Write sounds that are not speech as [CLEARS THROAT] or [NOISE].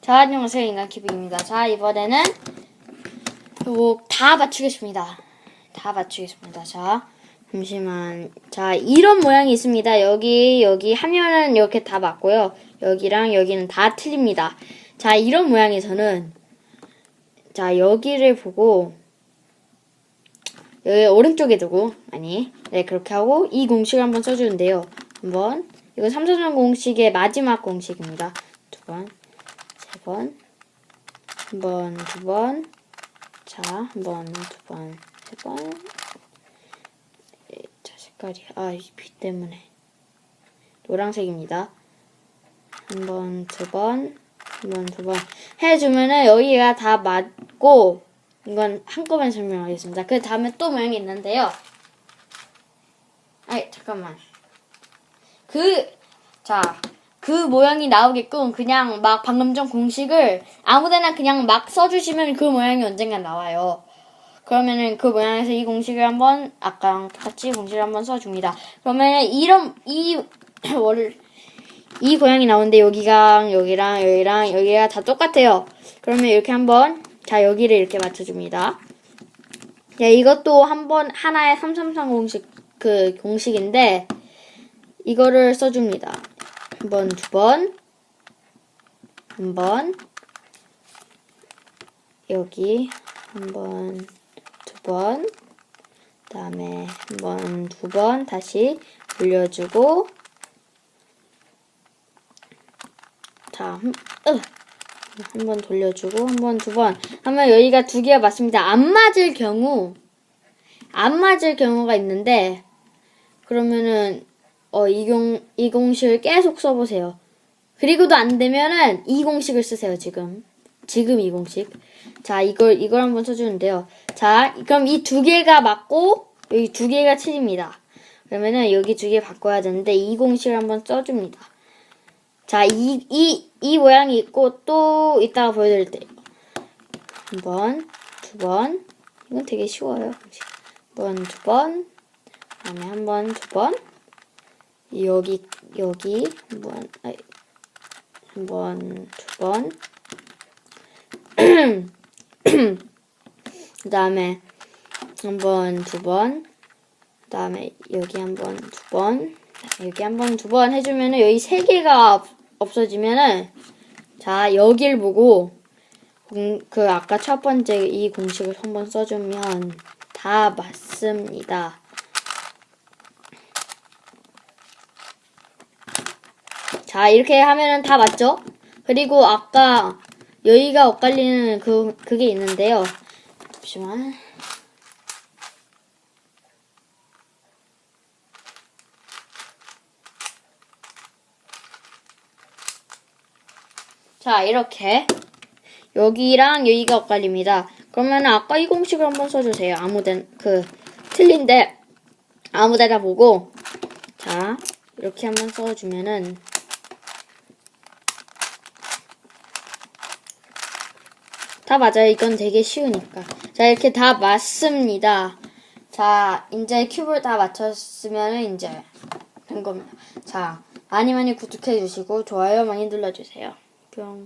자, 안녕하세요. 인간 키비입니다. 자, 이번에는 요거 다 맞추겠습니다. 다 맞추겠습니다. 자, 잠시만. 자, 이런 모양이 있습니다. 여기, 여기 하면은 이렇게 다 맞고요. 여기랑 여기는 다 틀립니다. 자, 이런 모양에서는 자, 여기를 보고 여기 오른쪽에 두고 아니, 네, 그렇게 하고 이 공식을 한번 써주는데요. 한번 이거 삼성전 공식의 마지막 공식입니다. 두 번, 세 번, 한 번, 두 번, 자, 한 번, 두 번, 세 번. 예, 자, 색깔이 아, 이 빛 때문에 노란색입니다. 한 번, 두 번, 한 번, 두 번 해주면은 여기가 다 맞고 이건 한꺼번에 설명하겠습니다. 그 다음에 또 모양이 있는데요. 아이 잠깐만. 그, 자, 그 모양이 나오게끔 그냥 막 방금 전 공식을 아무데나 그냥 막 써주시면 그 모양이 언젠간 나와요. 그러면은 그 모양에서 이 공식을 한번 아까랑 똑같이 공식을 한번 써줍니다. 그러면은 이런 이 [CLEARS THROAT] 월, 이 모양이 나오는데 여기랑 여기랑 여기랑 여기가 다 똑같아요. 그러면 이렇게 한번 자 여기를 이렇게 맞춰줍니다. 네, 이것도 한번 하나의 333 공식 그 공식인데 이거를 써줍니다. 한 번, 두 번, 한 번, 여기 한 번, 두 번, 그다음에 한 번, 두 번 다시 올려주고. 자, 한, 으. 한번 돌려주고 한 번 두 번. 하면 여기가 두 개가 맞습니다. 안 맞을 경우 안 맞을 경우가 있는데 그러면은 어, 이, 공, 이 공식을 계속 써보세요. 그리고도 안 되면은 이 공식을 쓰세요, 지금. 지금 이 공식. 자, 이걸, 이걸 한번 써주는데요. 자, 그럼 이 두 개가 맞고, 여기 두 개가 틀립니다. 그러면은 여기 두 개 바꿔야 되는데, 이 공식을 한번 써줍니다. 자, 이, 이, 이 모양이 있고, 또 이따가 보여드릴게요. 한 번, 두 번. 이건 되게 쉬워요. 한 번, 두 번. 그 다음에 한 번, 두 번. 여기 여기 한번 한번 두 번. [CLEARS THROAT] 그다음에 한번 두 번. 그다음에 여기 한번 두 번. 여기 한번 두 번 해주면은 여기 세 개가 없- 없어지면은 자 여길 보고 공, 그 아까 첫 번째 이 공식을 한번 써주면 다 맞습니다. 자, 이렇게 하면은 다 맞죠? 그리고 아까 여기가 엇갈리는 그, 그게 있는데요. 잠시만. 자, 이렇게. 여기랑 여기가 엇갈립니다. 그러면 아까 이 공식을 한번 써주세요. 아무데, 그, 틀린데, 아무 데나 보고, 자, 이렇게 한번 써주면은, 다 맞아요. 이건 되게 쉬우니까. 자, 이렇게 다 맞습니다. 자, 이제 큐브를 다 맞췄으면 이제 된 겁니다. 자, 많이 많이 구독해 주시고 좋아요 많이 눌러 주세요. 뿅.